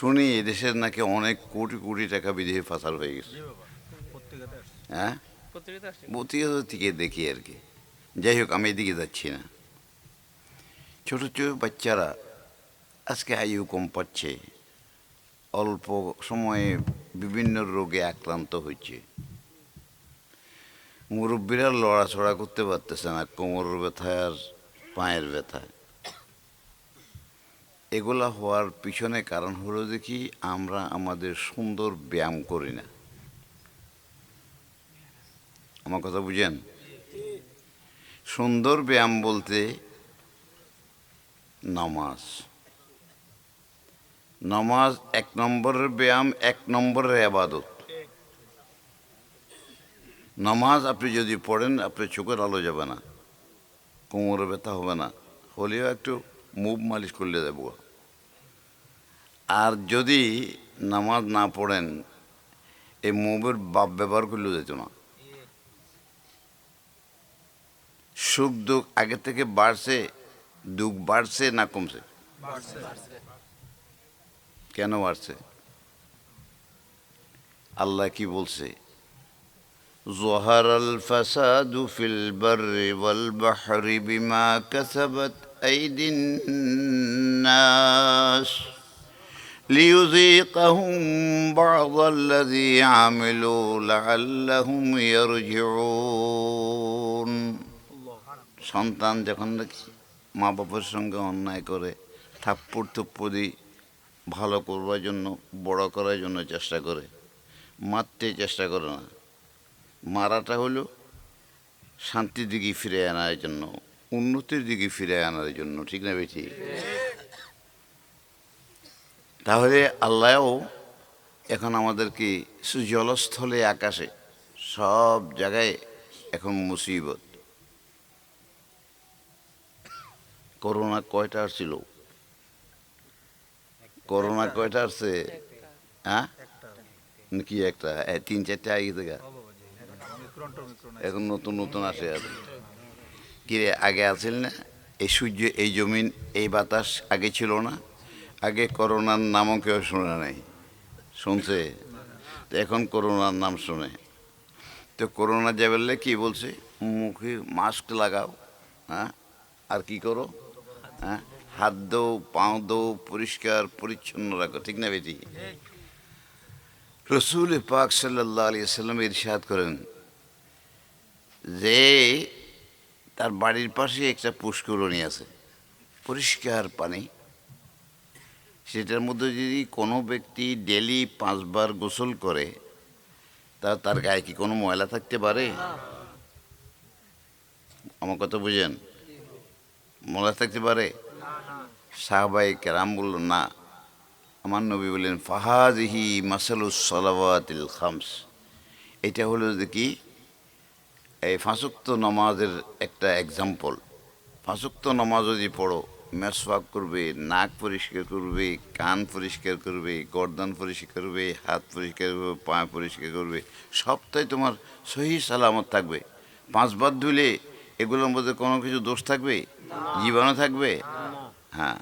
শুনি এদেশের নাকি অনেক কোটি কোটি টাকা বিদেশে ফাঁসার হয়ে গেছে। হ্যাঁ? প্রতিহত থেকে দেখি আর কি। যাই হোক আমি এদিকে যাচ্ছি না। ছোট ছোট বাচ্চারা আজকে আয়ু কম পাচ্ছে অল্প সময়ে বিভিন্ন রোগে আক্রান্ত হচ্ছে। মুরব্বীরা লড়াছড়া করতে পারতেছে না কোমরের ব্যথায় আর পায়ের ব্যথায় এগুলা হওয়ার পিছনে কারণ হলো দেখি আমরা আমাদের সুন্দর ব্যায়াম করি না। আমার কথা বুঝেন? সুন্দর ব্যায়াম বলতে নামাজ। নামাজ এক নম্বরের ব্যায়াম, এক নম্বরের আবাদত। নামাজ আপনি যদি পড়েন, আপনার চোখের আলো যাবে না, কোমরে ব্যথা হবে না, হলেও একটু মুভ মালিশ করলে দেব আর যদি নামাজ না পড়েন, এই মুভের বাপ ব্যবহার করলেও যেত না। সুখ দুঃখ আগে থেকে বাড়ছে, দুঃখ বাড়ছে না কমছে? কেন বাড়ছে? আল্লাহ কি বলছে? জহার আল ফাসাদু ফিল বাররি ওয়াল বাহরি বিমা কসবত। أيدي الناس ليذيقهم بعض الذي عملوا لعلهم يرجعون সন্তান যখন দেখি মা বাবার সঙ্গে অন্যায় করে থাপ্পড় থুপ্পড়ি ভালো করবার জন্য বড় করার জন্য চেষ্টা করে মারতে চেষ্টা করে না মারাটা হলো শান্তির দিকে ফিরে আনার জন্য উন্নতির দিকে ফিরে আনার জন্য, ঠিক না বেশি তাহলে আল্লাহও এখন আমাদেরকে জলস্থলে আকাশে, সব জায়গায় এখন মুসিবত। করোনা কয়টা আসছিল? করোনা কয়টা আসছে? হ্যাঁ? কি একটা? তিন চারটে আগে থেকে? এখন নতুন নতুন আসে আর কিরে আগে আছিল না, এই সূর্য, এই জমিন, এই বাতাস আগে ছিল না, আগে করোনার নামও কেউ শোনা নাই, শুনছে? তো এখন করোনার নাম শুনে। তো করোনা যাবে কি বলছে? মুখে মাস্ক লাগাও হ্যাঁ? আর কি করো? হ্যাঁ? হাত দো পাও দো পরিষ্কার, পরিচ্ছন্ন রাখো, ঠিক না বেটি? রসুল পাক সাল্লাহ আলী সাল্লাম ইরশাদ করেন যে তার বাড়ির পাশে একটা পুষ্করণী আছে। পরিষ্কার পানি। সেটার মধ্যে যদি কোনো ব্যক্তি ডেলি পাঁচবার গোসল করে, তা তার গায়ে কি কোনো ময়লা থাকতে পারে? আমার কথা বুঝেন? ময়লা থাকতে পারে? সাহবাই কেরাম বলল, না। আমার নবী বললেন, ফাহাদিহি মাসালুস খামস। এটা হলো দেখি এই ফাঁসুক্ত নামাজের একটা এক্সাম্পল ফাঁসুক্ত নামাজ যদি পড়ো, মেসওয়াক করবে, নাক পরিষ্কার করবে, কান পরিষ্কার করবে, গর্দান পরিষ্কার করবে, হাত পরিষ্কার করবে, পা পরিষ্কার করবে, সবটাই তোমার সহি সালামত থাকবে। পাঁচবার ধুলে এগুলোর মধ্যে কোনো কিছু দোষ থাকবে? জীবাণু থাকবে? হ্যাঁ।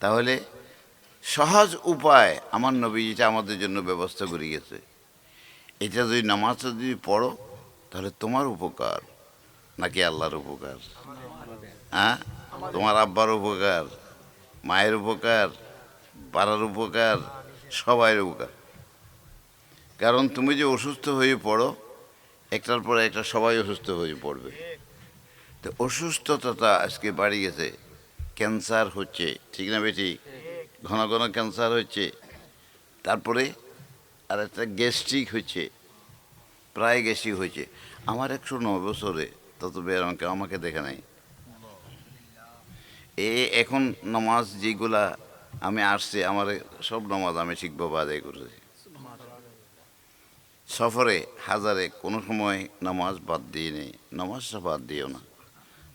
তাহলে সহজ উপায় আমার নবী যেটা আমাদের জন্য ব্যবস্থা করে গেছে। এটা যদি নামাজটা যদি পড়ো তাহলে তোমার উপকার নাকি আল্লাহর উপকার? হ্যাঁ? তোমার আব্বার উপকার, মায়ের উপকার পাড়ার উপকার সবাই উপকার। কারণ তুমি যে অসুস্থ হয়ে পড়ো, একটার পর একটা সবাই অসুস্থ হয়ে পড়বে। তো অসুস্থতাটা আজকে বাড়ি গেছে, ক্যান্সার হচ্ছে, ঠিক না বেটি? ঘন ঘন ক্যান্সার হচ্ছে। তারপরে আর একটা গ্যাস্ট্রিক হচ্ছে প্রায় গ্যাস্ট্রিক হয়েছে আমার একশো নয় বছরে তত বের আমাকে আমাকে দেখে নাই। এ এখন নামাজ যেগুলা আমি আসছি, আমার সব নামাজ আমি ঠিকভাবে আদায় করেছি। সফরে হাজারে কোনো সময় নামাজ বাদ দিয়ে নেই। নামাজটা বাদ দিও না।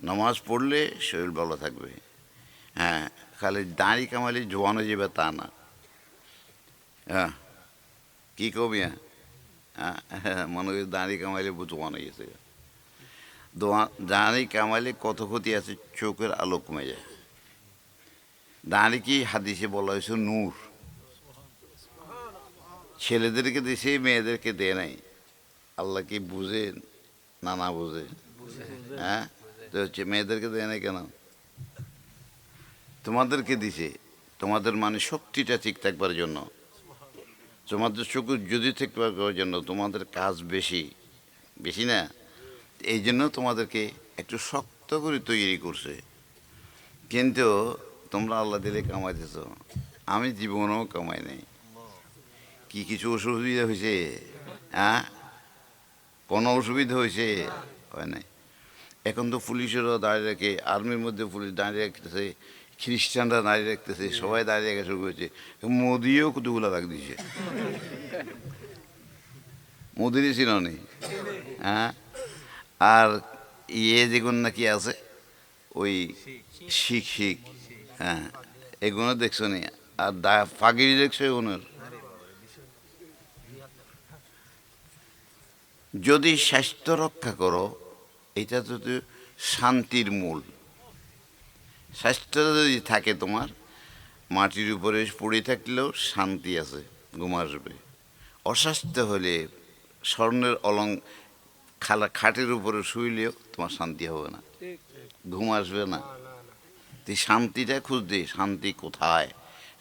নামাজ পড়লে শরীর ভালো থাকবে। হ্যাঁ খালি দাঁড়ি কামালি জোয়ানো যাবে তা না। হ্যাঁ কী কবি হ্যাঁ? মনে করি দাঁড়ি কামাইলে জোয়ানো গেছে। দাঁড়ি কামাইলে কত ক্ষতি আছে, চোখের আলো কমে যায়। দাঁড়ি কি হাদিসে বলা হয়েছে, নূর। ছেলেদেরকে দিছে, মেয়েদেরকে দেয় নাই। আল্লাহ কি বুঝে না না বুঝে? হ্যাঁ? তো হচ্ছে মেয়েদেরকে দেয় নাই কেন? তোমাদেরকে দিছে। তোমাদের মানে শক্তিটা ঠিক থাকবার জন্য। তোমাদের চোখ যদি থাকবার জন্য তোমাদের কাজ বেশি বেশি না? এই জন্য তোমাদেরকে একটু শক্ত করে তৈরি করছে। কিন্তু তোমরা আল্লাহ দিলে কামাইতেছ আমি জীবনেও কামাই নাই। কি কিছু অসুবিধা হয়েছে? হ্যাঁ? কোনো অসুবিধা হয়েছে? হয় নাই। এখন তো পুলিশেরও দাঁড়িয়ে রাখে, আর্মির মধ্যে পুলিশ দাঁড়িয়ে রাখতেছে খ্রিস্টানরা দাঁড়িয়ে রাখতেছে সবাই দাঁড়িয়ে রাখা শুরু করেছে। মোদিও কতগুলো রাখ দিয়েছে। মোদিরই ছিল নেই হ্যাঁ? আর ইয়ে যেগুলো নাকি আছে ওই শিখ শিখ। হ্যাঁ এগুলো দেখছ নি? আর দা ফাগিরি দেখছ এগুলোর যদি স্বাস্থ্য রক্ষা করো এটা তো তো শান্তির মূল। স্বাস্থ্য যদি থাকে তোমার মাটির উপরে পড়ে থাকলেও শান্তি আছে ঘুম আসবে। অস্বাস্থ্য হলে স্বর্ণের অলং খালা খাটের উপরে শুইলেও তোমার শান্তি হবে না। ঘুম আসবে না। তুই শান্তিটা খুঁজতে শান্তি কোথায়?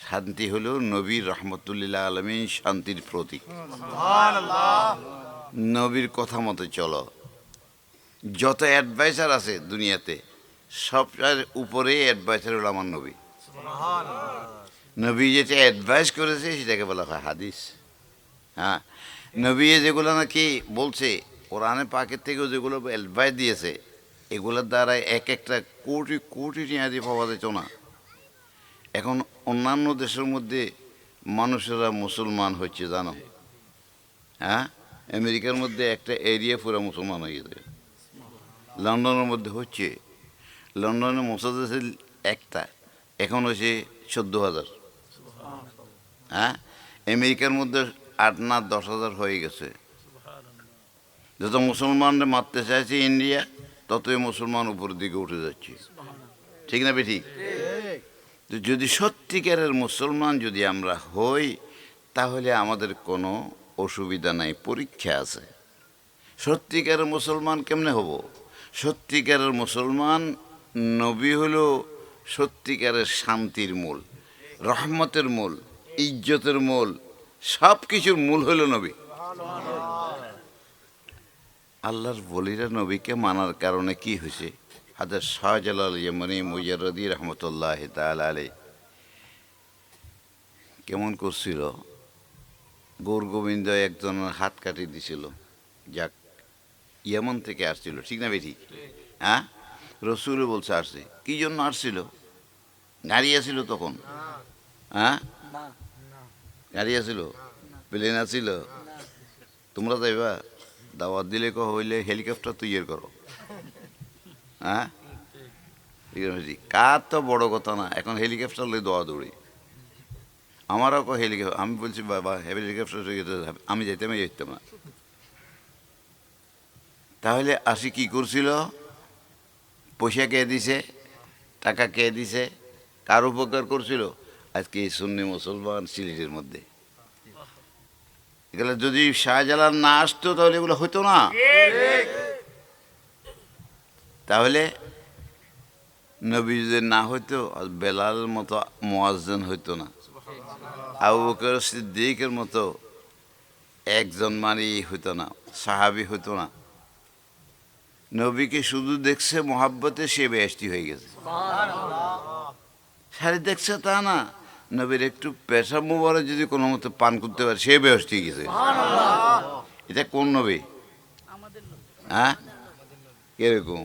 শান্তি হলো নবীর রহমতুল্লাহ আলমী শান্তির প্রতীক। নবীর কথা মতো চলো। যত অ্যাডভাইসার আছে দুনিয়াতে সবটার উপরে অ্যাডভাইসার হলো আমার নবী। নবী যেটা অ্যাডভাইস করেছে সেটাকে বলা হয় হাদিস। হ্যাঁ নবী যেগুলো নাকি বলছে কোরআনে পাকের থেকেও যেগুলো অ্যাডভাইস দিয়েছে এগুলোর দ্বারা এক একটা কোটি কোটি টিয়াদি পাওয়া যেত না। এখন অন্যান্য দেশের মধ্যে মানুষেরা মুসলমান হচ্ছে জানো? হ্যাঁ আমেরিকার মধ্যে একটা এরিয়া পুরো মুসলমান হয়ে গেছে। লন্ডনের মধ্যে হচ্ছে। লন্ডনে মোসাদেশ একটা, এখন হচ্ছে চোদ্দ হাজার। হ্যাঁ? আমেরিকার মধ্যে আট না দশ হাজার হয়ে গেছে। যত মুসলমানরা মারতে চাইছে ইন্ডিয়া, ততই মুসলমান উপরের দিকে উঠে যাচ্ছে। ঠিক না বেঠিক? যদি সত্যিকারের মুসলমান যদি আমরা হই, তাহলে আমাদের কোনো অসুবিধা নাই, পরীক্ষা আছে। সত্যিকারের মুসলমান কেমনে হব? সত্যিকারের মুসলমান নবী হলো সত্যিকারের শান্তির মূল, রহমতের মূল, ইজ্জতের মূল সব কিছুর মূল হলো নবী। আল্লাহর বলিরা নবীকে মানার কারণে কি হয়েছে? হাজার শাহজালাল ইয়মনি মুজারদি রহমতুল্লাহ তাল আলী কেমন করছিল? গৌর গোবিন্দ একজনের হাত কাটিয়ে দিছিল, যাক, ইয়েমন থেকে আসছিল, ঠিক না বেঠিক হ্যাঁ? রসুলও বলছে আসছে কি জন্য আসছিল গাড়ি আসছিল তখন? হ্যাঁ? গাড়ি আসছিল প্লেন আসছিল তোমরা যাইবা দাওয়াত দিলে কহ হইলে হেলিকপ্টার তৈরি করো। হ্যাঁ? কার তো বড় কথা না, এখন হেলিকপ্টার লই দোয়া দৌড়ি। আমারও কো হেলিকপ্টার আমি বলছি বাবা হেলিকপ্টার আমি যেতাম যেতাম না। তাহলে আসি কি করছিল? পয়সা কে দিছে, টাকা কে দিছে, কার উপকার করছিল? আজকে এই সুন্নি মুসলমান সিলেটের মধ্যে। এগুলো যদি শাহজালাল না আসতো, তাহলে এগুলো হতো না। তাহলে নবী যদি না হইতো বেলাল মতো মোয়াজ্জেন হইতো না। আবু বকর সিদ্দিকের মতো একজন মারি হইতো না, সাহাবি হইতো না। নবীকে শুধু দেখছে মোহাব্বতে সে বেহস্তি হয়ে গেছে। সারি দেখছে তা না নবীর একটু পেশা মোবারক যদি কোনো মতো পান করতে পারে সে বেহস্তি গেছে। এটা কোন নবী? হ্যাঁ? কীরকম?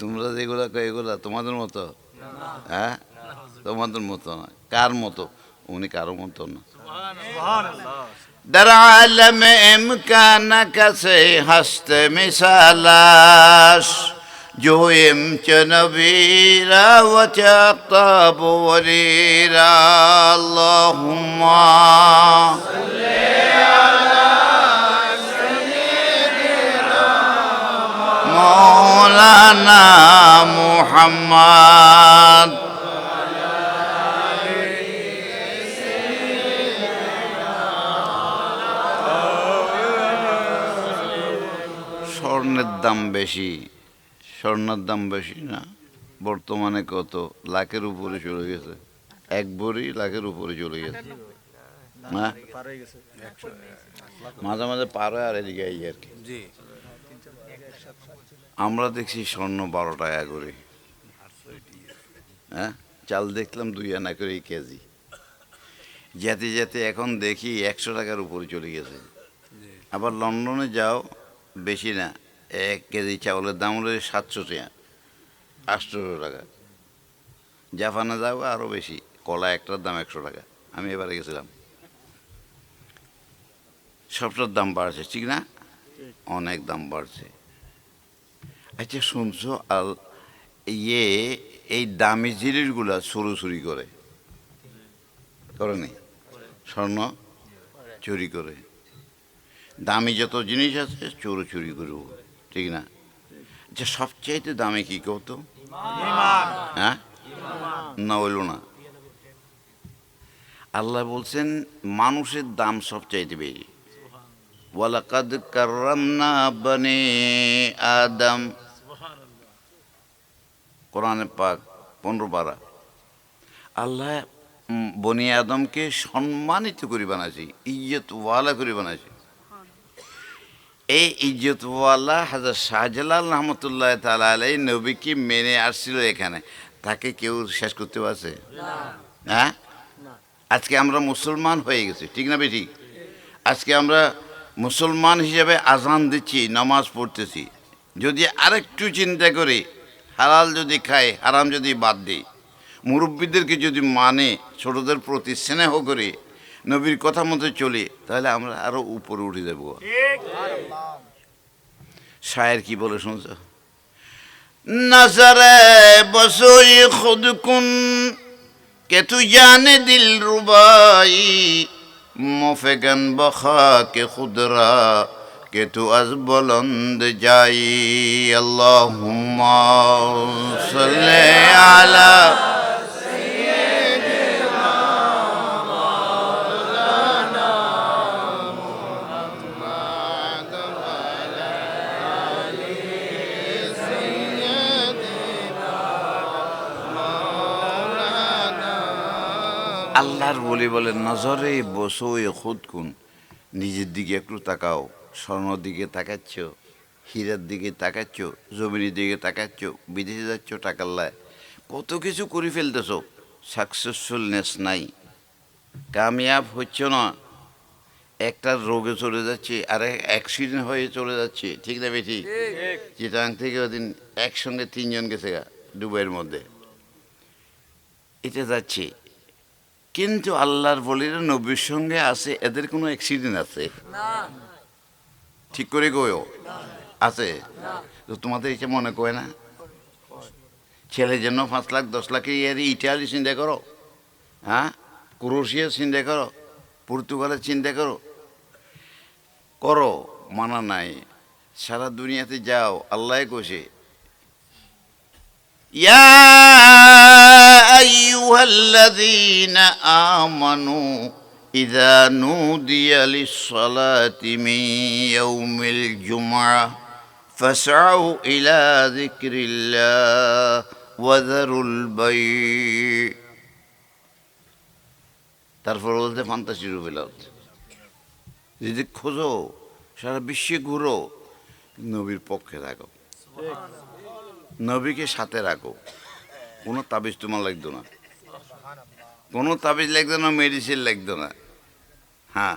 তোমরা যেগুলা কয় এগুলা তোমাদের মতো? হ্যাঁ? তোমাদের মতো না কার মতো? উনি কারও মতো না। در عالم امکانک سے هست مثالاش جو امچنبیرا و چاقتاب ولیرا اللهم مولانا محمد স্বর্ণের দাম বেশি। স্বর্ণের দাম বেশি না। বর্তমানে কত? লাখের উপরে চলে গেছে। এক ভরি লাখের উপরে চলে গেছে। হ্যাঁ পার হয়ে গেছে মাঝে মাঝে পার হয় আর এদিকে এই আর কি। আমরা দেখছি স্বর্ণ বারো টাকা করে। হ্যাঁ? চাল দেখলাম দুই আনা করে কেজি। যেতে যেতে এখন দেখি একশো টাকার উপরে চলে গেছে। আবার লন্ডনে যাও বেশি না। এক কেজি চাউলের দাম হলো সাতশো টাকা, আটশো টাকা। জাপানে যাও আরও বেশি, কলা একটার দাম একশো টাকা। আমি এবারে গেছিলাম। সবটার দাম বাড়ছে, ঠিক না? অনেক দাম বাড়ছে। আচ্ছা শুনছো, আল ইয়ে এই দামি জিনিসগুলা চুরু চুরি করে। করে নি? স্বর্ণ চুরি করে। দামি যত জিনিস আছে, চোর চুরি করব ঠিক না? যে সবচাইতে দামি কি কত হ্যাঁ? না হইল না। আল্লাহ বলছেন মানুষের দাম সবচাইতে বেশি। ওয়ালাকাদ কাররামনা বনে আদম। কোরআনে পাক পনেরো পারা আল্লাহ বনি আদমকে সম্মানিত করে বানাইছে ইজ্জত ওয়ালা করে বানাইছে। এই ইজ্জতওয়ালা হাজার শাহজালাল রহমতুল্লাহ তালা আলাই নবীকে মেনে আসছিল এখানে। তাকে কেউ শেষ করতে পারছে? হ্যাঁ? আজকে আমরা মুসলমান হয়ে গেছি ঠিক না বেঠিক আজকে আমরা মুসলমান হিসেবে আজান দিচ্ছি নামাজ পড়তেছি। যদি আরেকটু চিন্তা করি হালাল যদি খাই হারাম যদি বাদ দিই মুরব্বীদেরকে যদি মানে ছোটদের প্রতি স্নেহ করি নবীর কথা মতো চলি তাহলে আমরা আরও উপরে উঠে যাব। শায়ের কি বলে শুনছ? নজরে বসোই খুদ কুন কে তু জানে দিল রুবাই মফেগন বখা কে খুদরা কে তু আজ বলন্দ যাই আল্লাহ আলা আল্লাহর বলি বলে নজরে বসো এ খুদ কুন নিজের দিকে একটু তাকাও। স্বর্ণর দিকে তাকাচ্ছ হীরার দিকে তাকাচ্ছ জমিনের দিকে তাকাচ্ছ বিদেশে যাচ্ছ টাকার লাই। কত কিছু করে ফেলতেছ। সাকসেসফুলনেস নাই। কামিয়াব হচ্ছে না। একটা রোগে চলে যাচ্ছে আর অ্যাক্সিডেন্ট হয়ে চলে যাচ্ছে। ঠিক না বেঠি? চিটাং থেকে ওদিন একসঙ্গে তিনজন গেছে গা দুবাইয়ের মধ্যে। এটা যাচ্ছে। কিন্তু আল্লাহর বলিরা নবীর সঙ্গে আছে এদের কোনো অ্যাক্সিডেন্ট আছে? ঠিক করে গো আছে? তো তোমাদের এটা মনে করে না? ছেলের জন্য পাঁচ লাখ দশ লাখে ইয়ার ইটালি চিন্তা করো হ্যাঁ? ক্রোশিয়া চিন্তা করো পর্তুগালের চিন্তা করো। করো মানা নাই। সারা দুনিয়াতে যাও আল্লাহ কোষে يا أيها الذين آمنوا إذا نودي للصلاة من يوم الجمعة فاسعوا إلى ذكر الله وذروا البيع তারপর বলতে ফান্তাসি রুবেলাত যদি খোঁজো সারা বিশ্বে ঘুরো নবীর পক্ষে থাকো নবীকে সাথে রাখো কোনো তাবিজ তোমার লাগতো না। কোনো তাবিজ লাগতো না মেডিসিন লাগতো না। হ্যাঁ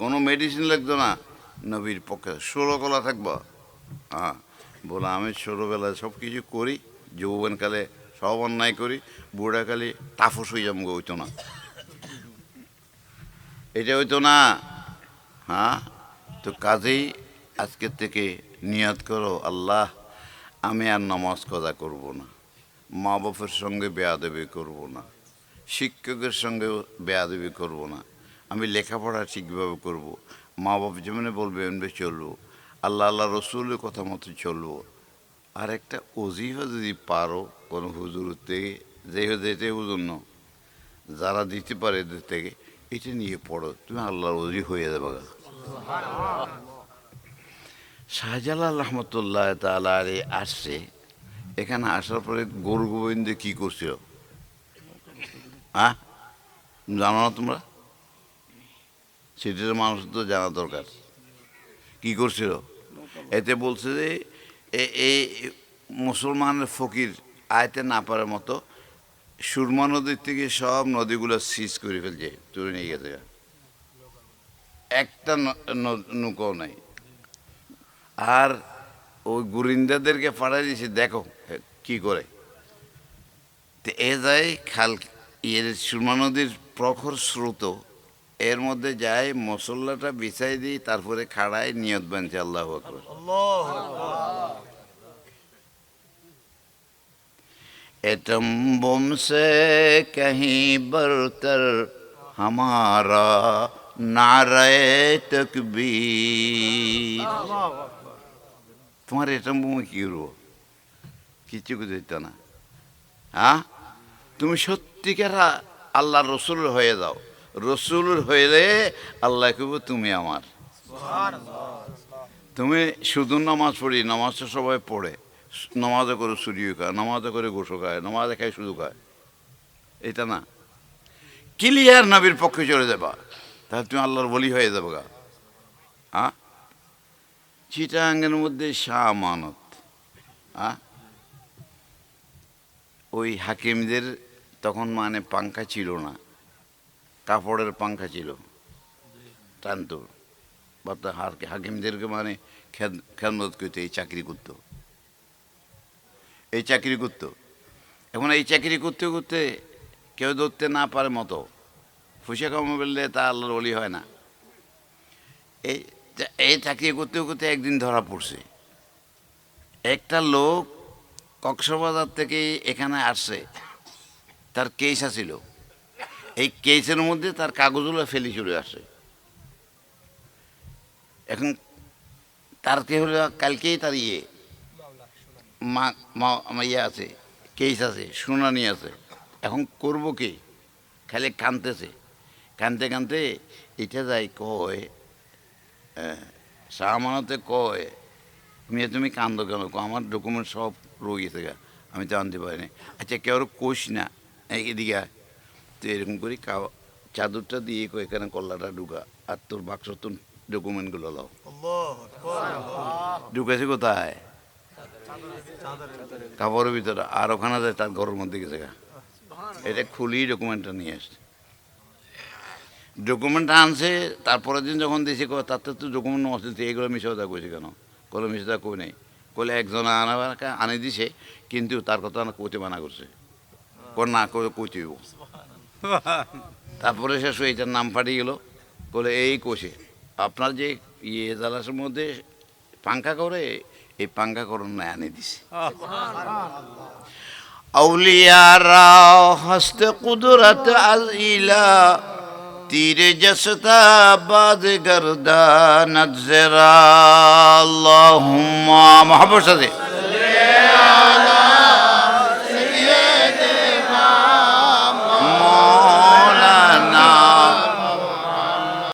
কোনো মেডিসিন লাগতো না। নবীর পক্ষে ষোলোকলা থাকব। হ্যাঁ বলে আমি ছোটোবেলায় সব কিছু করি, যৌবনকালে সব অন্যায় করি, বুড়াকালে তাফস হয়ে যাব হইতো না। এটা হইতো না। হ্যাঁ তো কাজেই আজকের থেকে নিয়াত করো, আল্লাহ, আমি আর নামাজ কজা করব না। মা বাপের সঙ্গে বেয়াদবি করব না, শিক্ষকের সঙ্গে বেয়াদবি করব না, আমি লেখাপড়া ঠিকভাবে করব। মা বাপ যেমনি বলবে, এমনি চলবো। আল্লাহ আল্লাহ রসুলের কথা মতো চলবো। আর একটা অজিফা যদি পারো, কোনো হুজুর থেকে যে যেতে হুজুর ন যারা দিতে পারে এদের থেকে, এটা নিয়ে পড়ো। তুমি আল্লাহর অজি হয়ে যাবে। শাহজালাল রহমতুল্লাহ তালারে আসছে এখানে আসার পরে গরু গোবিন্দে কী করছিল? হ্যাঁ? জানো না তোমরা? সিটির মানুষ তো জানা দরকার। কি করছিল? এতে বলছে যে এই মুসলমানের ফকির আয়তে না পারার মতো সুরমা নদীর থেকে সব নদীগুলো সিজ করে ফেলছে, তুলে নিয়ে গেছে। একটা নৌকাও নাই। আর ওই গুরিন্দাদেরকে পাঠাই দিয়েছে দেখো এ, কি করে তো এ যায় খাল ইয়ের সুরমা নদীর প্রখর স্রোত এর মধ্যে যায় মশলাটা বিছাই দিই তারপরে খাড়ায় নিয়ত বানছে আল্লাহ আকবর एटम बम से कहीं बरतर हमारा नारे तकबीर তোমার এটম বোমা কি করব কিছু দিত না? হ্যাঁ? তুমি সত্যিকার আ- আল্লাহর রসুল হয়ে যাও। রসুল হয়ে আল্লাহ কব তুমি আমার। তুমি শুধু নামাজ পড়ি নামাজটা সবাই পড়ে। নামাজে করে সুরিও খায়, নামাজে করে গোসো খায়, নামাজে খায় শুধু খায়। এটা না। ক্লিয়ার নবীর পক্ষে চলে যাবা। তাহলে তুমি আল্লাহর বলি হয়ে যাবে গা। হ্যাঁ? চিটাঙ্গের মধ্যে শাহ আমানত ওই হাকিমদের তখন মানে পাঙ্খা ছিল না, কাপড়ের পাঙ্খা ছিল, টানত বা হাকিমদেরকে মানে খেদ- খেদমত করতে, এই চাকরি করতো। এই চাকরি করতো। এখন এই চাকরি করতে করতে কেউ ধরতে না পারে মতো, ফুসে কামে বললে তা আল্লাহর বলি হয় না। এই এই চাকরি করতে করতে একদিন ধরা পড়ছে। একটা লোক কক্সবাজার থেকে এখানে আসছে, তার কেস আছিল। এই কেসের মধ্যে তার কাগজগুলো ফেলে চলে আসে এখন তার কে হলো? কালকেই তার ইয়ে মা ইয়ে আছে কেস আছে, শুনানি আছে। এখন করব কি? খালি কানতেছে। কানতে কানতে এটা যাই কয় সামানতে কয় মেয়ে তুমি কান্দো কেন আমার ডকুমেন্ট সব রয়েছে গা আমি তো আনতে পারিনি। আচ্ছা কেউ কোষ না এদিকে তো এরকম করি কা- চাদরটা দিয়ে কয় এখানে কল্লাটা ঢুকা আর তোর বাক্স তোর ডকুমেন্টগুলো লাও ঢুকেছে কোথায়? কাপড়ের ভিতরে আর ওখানে যায় তার ঘরের মধ্যে গেছে গা। এটা খুলি ডকুমেন্টটা নিয়ে আসছে। ডকুমেন্ট আনছে তারপরের দিন যখন দিয়েছে তাতে তো ডকুমেন্ট নষ্ট এগুলো মিশে কথা কইছে কেন? কলে মিশে কথা কই নাই। কলে একজন আনাবার আনে দিছে কিন্তু তার কথা কইতে মানা করছে। কর না করে কইতে তারপরে শেষ এটার নাম পাঠিয়ে গেল। বলে এই কোষে আপনার যে ইয়ে জালাসের মধ্যে পাঙ্খা করে এই পাঙ্খা করুন না আনে দিছে। আউলিয়ারা হস্তে কুদরত আজিলা تیر جستا بازگر دانت زرا اللہم محبت سے